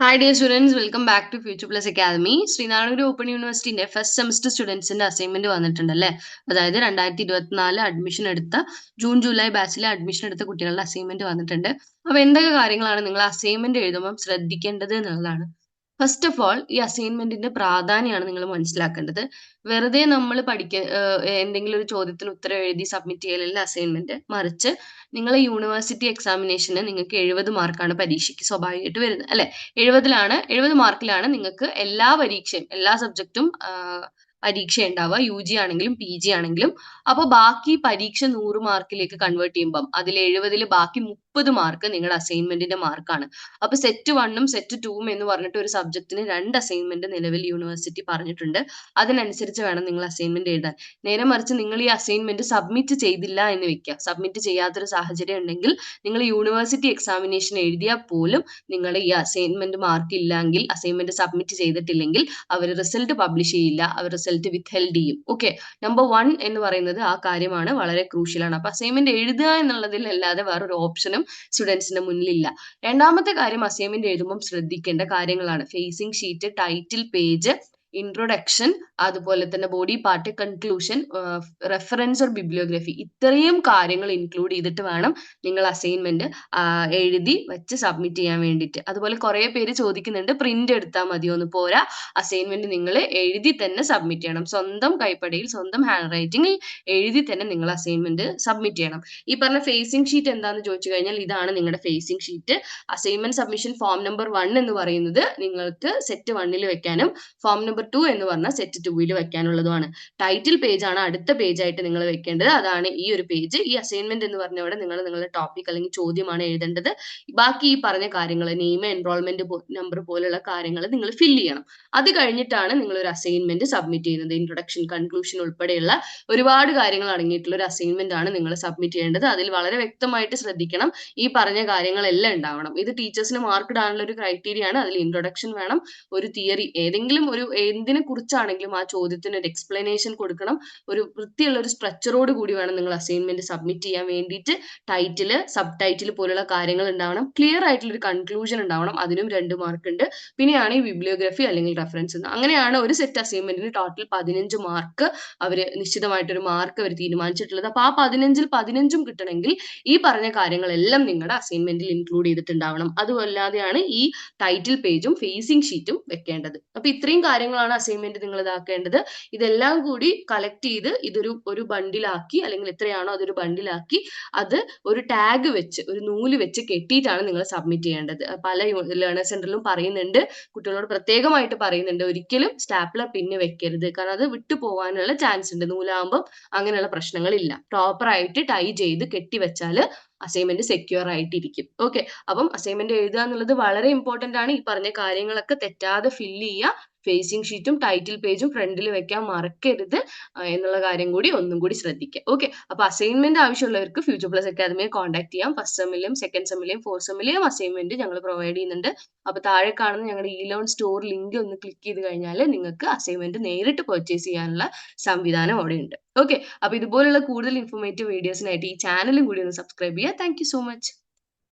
Hi dear students welcome back to future plus academy Sreenarayanaguru open യൂണിവേഴ്സിറ്റിന്റെ first semester സ്റ്റുഡൻസിന്റെ assignment വന്നിട്ടുണ്ട് അല്ലേ? അതായത് രണ്ടായിരത്തി ഇരുപത്തിനാല് അഡ്മിഷൻ എടുത്ത ജൂൺ ജൂലൈ ബാച്ചിലെ അഡ്മിഷൻ എടുത്ത കുട്ടികളുടെ അസൈൻമെന്റ് വന്നിട്ടുണ്ട്. അപ്പൊ എന്തൊക്കെ കാര്യങ്ങളാണ് നിങ്ങൾ അസൈൻമെന്റ് എഴുതുമ്പോൾ ശ്രദ്ധിക്കേണ്ടത് എന്നുള്ളതാണ്. ഫസ്റ്റ് ഓഫ് ഓൾ ഈ അസൈൻമെന്റിന്റെ പ്രാധാന്യമാണ് നിങ്ങൾ മനസ്സിലാക്കേണ്ടത്. വെറുതെ നമ്മൾ പഠിക്ക എന്തെങ്കിലും ഒരു ചോദ്യത്തിന് ഉത്തരം എഴുതി സബ്മിറ്റ് ചെയ്യലല്ല അസൈൻമെന്റ് മറിച്ച് നിങ്ങളെ യൂണിവേഴ്സിറ്റി എക്സാമിനേഷന് നിങ്ങൾക്ക് എഴുപത് മാർക്കാണ് പരീക്ഷയ്ക്ക് സ്വാഭാവികമായിട്ട് വരുന്നത്. അല്ലെ? എഴുപതിലാണ് എഴുപത് മാർക്കിലാണ് നിങ്ങൾക്ക് എല്ലാ പരീക്ഷയും എല്ലാ സബ്ജക്റ്റും പരീക്ഷ ഉണ്ടാവുക യു ജി ആണെങ്കിലും പി ജി ആണെങ്കിലും. അപ്പൊ ബാക്കി പരീക്ഷ നൂറ് മാർക്കിലേക്ക് കൺവേർട്ട് ചെയ്യുമ്പം അതിൽ എഴുപതിൽ ബാക്കി മുപ്പത് മാർക്ക് നിങ്ങളുടെ അസൈൻമെന്റിന്റെ മാർക്കാണ് അപ്പൊ സെറ്റ് വണ്ണും സെറ്റ് ടൂവും എന്ന് പറഞ്ഞിട്ട് ഒരു സബ്ജക്റ്റിന് രണ്ട് അസൈൻമെന്റ് നിലവിൽ യൂണിവേഴ്സിറ്റി പറഞ്ഞിട്ടുണ്ട്. അതിനനുസരിച്ച് വേണം നിങ്ങൾ അസൈൻമെന്റ് എഴുതാൻ. നേരെ മറിച്ച് നിങ്ങൾ ഈ അസൈൻമെന്റ് സബ്മിറ്റ് ചെയ്തില്ല എന്ന് വെക്കുക. സബ്മിറ്റ് ചെയ്യാത്തൊരു സാഹചര്യം ഉണ്ടെങ്കിൽ നിങ്ങൾ യൂണിവേഴ്സിറ്റി എക്സാമിനേഷൻ എഴുതിയാൽ പോലും നിങ്ങൾ ഈ അസൈൻമെന്റ് മാർക്ക് ഇല്ലെങ്കിൽ അസൈൻമെന്റ് സബ്മിറ്റ് ചെയ്തിട്ടില്ലെങ്കിൽ അവർ റിസൾട്ട് പബ്ലിഷ് ചെയ്യില്ല. അവർ റിസൾട്ട് വിത്ത് ചെയ്യും. ഓക്കെ നമ്പർ വൺ എന്ന് പറയുന്നത് ആ കാര്യമാണ് വളരെ ക്രൂഷ്യലാണ് അപ്പൊ അസൈൻമെന്റ് എഴുതുക എന്നുള്ളതിൽ അല്ലാതെ വേറൊരു ഓപ്ഷനും സ്റ്റുഡൻസിന്റെ മുന്നിലില്ല. രണ്ടാമത്തെ കാര്യം അസൈൻമെന്റ് എഴുതുമ്പോൾ ശ്രദ്ധിക്കേണ്ട കാര്യങ്ങളാണ്. Facing sheet title page introduction അതുപോലെ തന്നെ body part conclusion reference or bibliography ഇത്രയും കാര്യങ്ങൾ ഇൻക്ലൂഡ് ചെയ്തിട്ട് വേണം നിങ്ങൾ അസൈൻമെന്റ് എഴുതി വെച്ച് സബ്മിറ്റ് ചെയ്യാൻ വേണ്ടിയിട്ട്. അതുപോലെ കുറെ പേര് ചോദിക്കുന്നുണ്ട് പ്രിന്റ് എടുത്താൽ മതിയോ എന്ന്. പോരാ അസൈൻമെന്റ് നിങ്ങൾ എഴുതി തന്നെ സബ്മിറ്റ് ചെയ്യണം. സ്വന്തം കൈപ്പടയിൽ സ്വന്തം ഹാൻഡ് റൈറ്റിംഗിൽ എഴുതി തന്നെ നിങ്ങൾ അസൈൻമെന്റ് സബ്മിറ്റ് ചെയ്യണം. ഈ പറഞ്ഞ ഫേസിംഗ് ഷീറ്റ് എന്താണെന്ന് ചോദിച്ചു കഴിഞ്ഞാൽ ഇതാണ് നിങ്ങളുടെ facing sheet assignment submission form number one എന്ന് പറയുന്നത് നിങ്ങൾക്ക് സെറ്റ് വണ്ണിൽ വെക്കാനും ഫോം നമ്പർ ടു എന്ന് പറഞ്ഞ സെറ്റ് ടുവിൽ വെക്കാനുള്ളതുമാണ്. ടൈറ്റിൽ പേജ് ആണ് അടുത്ത പേജ് ആയിട്ട് നിങ്ങൾ വെക്കേണ്ടത്. അതാണ് ഈ ഒരു പേജ് ഈ അസൈൻമെന്റ് എന്ന് പറഞ്ഞവിടെ നിങ്ങൾ നിങ്ങളുടെ ടോപ്പിക് അല്ലെങ്കിൽ ചോദ്യമാണ് എഴുതേണ്ടത്. ബാക്കി ഈ പറഞ്ഞ കാര്യങ്ങൾ നെയിം എൻറോൾമെന്റ് നമ്പർ പോലുള്ള കാര്യങ്ങൾ നിങ്ങൾ ഫില്ല് ചെയ്യണം. അത് കഴിഞ്ഞിട്ടാണ് നിങ്ങൾ ഒരു അസൈൻമെന്റ് സബ്മിറ്റ് ചെയ്യുന്നത്. ഇൻട്രൊഡക്ഷൻ കൺക്ലൂഷൻ ഉൾപ്പെടെയുള്ള ഒരുപാട് കാര്യങ്ങൾ അടങ്ങിയിട്ടുള്ള ഒരു അസൈൻമെന്റ് ആണ് നിങ്ങൾ സബ്മിറ്റ് ചെയ്യേണ്ടത്. അതിൽ വളരെ വ്യക്തമായിട്ട് ശ്രദ്ധിക്കണം. ഈ പറഞ്ഞ കാര്യങ്ങളെല്ലാം ഉണ്ടാവണം. ഇത് ടീച്ചേഴ്സിന് മാർക്ക് ഇടാനുള്ള ഒരു ക്രൈറ്റീരിയ ആണ്. അതിൽ ഇൻട്രൊഡക്ഷൻ വേണം. ഒരു തിയറി ഏതെങ്കിലും ഒരു എന്തിനെ കുറിച്ചാണെങ്കിലും ആ ചോദ്യത്തിന് ഒരു എക്സ്പ്ലനേഷൻ കൊടുക്കണം. ഒരു വൃത്തിയുള്ള ഒരു സ്ട്രക്ചറോട് കൂടി വേണം നിങ്ങൾ അസൈൻമെന്റ് സബ്മിറ്റ് ചെയ്യാൻ വേണ്ടിയിട്ട്. ടൈറ്റിൽ സബ് ടൈറ്റിൽ പോലുള്ള കാര്യങ്ങൾ ഉണ്ടാവണം. ക്ലിയർ ആയിട്ടുള്ള ഒരു കൺക്ലൂഷൻ ഉണ്ടാവണം. അതിനും രണ്ട് മാർക്ക് ഉണ്ട്. പിന്നെയാണ് ഈ ബിബ്ലിയോഗ്രഫി അല്ലെങ്കിൽ റെഫറൻസ് അങ്ങനെയാണ് ഒരു സെറ്റ് അസൈൻമെന്റിന് ടോട്ടൽ പതിനഞ്ച് മാർക്ക് അവർ നിശ്ചിതമായിട്ടൊരു മാർക്ക് അവർ തീരുമാനിച്ചിട്ടുള്ളത്. അപ്പൊ ആ പതിനഞ്ചിൽ പതിനഞ്ചും കിട്ടണമെങ്കിൽ ഈ പറഞ്ഞ കാര്യങ്ങളെല്ലാം നിങ്ങളുടെ അസൈൻമെന്റിൽ ഇൻക്ലൂഡ് ചെയ്തിട്ടുണ്ടാവണം. അതുമല്ലാതെയാണ് ഈ ടൈറ്റിൽ പേജും ഫേസിംഗ് ഷീറ്റും വെക്കേണ്ടത്. അപ്പൊ ഇത്രയും കാര്യങ്ങളാണ് അസൈൻമെന്റ് നിങ്ങൾ ഇതാക്കേണ്ടത്. ഇതെല്ലാം കൂടി കളക്ട് ചെയ്ത് ഇതൊരു ഒരു ബണ്ടിലാക്കി അല്ലെങ്കിൽ എത്രയാണോ അതൊരു ബണ്ടിലാക്കി അത് ഒരു ടാഗ് വെച്ച് ഒരു നൂൽ വെച്ച് കെട്ടിയിട്ടാണ് നിങ്ങൾ സബ്മിറ്റ് ചെയ്യേണ്ടത്. പല ലേണേഴ്സ് സെന്ററിലും പറയുന്നുണ്ട്. കുട്ടികളോട് പ്രത്യേകമായിട്ട് പറയുന്നുണ്ട്. ഒരിക്കലും സ്റ്റാപ്ലർ പിന്നെ വെക്കരുത്. കാരണം അത് വിട്ടു പോകാനുള്ള ചാൻസ് ഉണ്ട്. നൂലാകുമ്പോൾ അങ്ങനെയുള്ള പ്രശ്നങ്ങളില്ല. പ്രോപ്പറായിട്ട് ടൈ ചെയ്ത് കെട്ടി വെച്ചാൽ അസൈൻമെന്റ് സെക്യൂർ ആയിട്ടിരിക്കും. ഓക്കെ അപ്പം അസൈൻമെന്റ് എഴുതുക എന്നുള്ളത് വളരെ ഇമ്പോർട്ടന്റ് ആണ്. ഈ പറഞ്ഞ കാര്യങ്ങളൊക്കെ തെറ്റാതെ ഫില്ല് ചെയ്യുക ഫേസിംഗ് ഷീറ്റും ടൈറ്റിൽ പേജും ഫ്രണ്ടിൽ വെക്കാൻ മറക്കരുത് എന്നുള്ള കാര്യം കൂടി ഒന്നും കൂടി ശ്രദ്ധിക്കുക. ഓക്കെ അപ്പൊ അസൈൻമെന്റ് ആവശ്യമുള്ളവർക്ക് ഫ്യൂച്ചർ പ്ലസ് അക്കാദമിയെ കോൺടാക്ട് ചെയ്യാം. ഫസ്റ്റ് സെമ്മിലെയും സെക്കൻഡ് സെമ്മിലെയും ഫോർത്ത് സെമ്മിലെയും അസൈൻമെന്റ് ഞങ്ങൾ പ്രൊവൈഡ് ചെയ്യുന്നുണ്ട്. അപ്പൊ താഴെ കാണുന്ന ഞങ്ങളുടെ ഇ ലോൺ സ്റ്റോർ ലിങ്ക് ഒന്ന് ക്ലിക്ക് ചെയ്ത് കഴിഞ്ഞാൽ നിങ്ങൾക്ക് അസൈൻമെന്റ് നേരിട്ട് പർച്ചേസ് ചെയ്യാനുള്ള സംവിധാനം അവിടെ ഉണ്ട് ഓക്കെ അപ്പൊ ഇതുപോലുള്ള കൂടുതൽ ഇൻഫോർമേറ്റീവ് വീഡിയോസിനായിട്ട് ഈ ചാനലും കൂടി ഒന്ന് സബ്സ്ക്രൈബ് ചെയ്യുക. Thank so much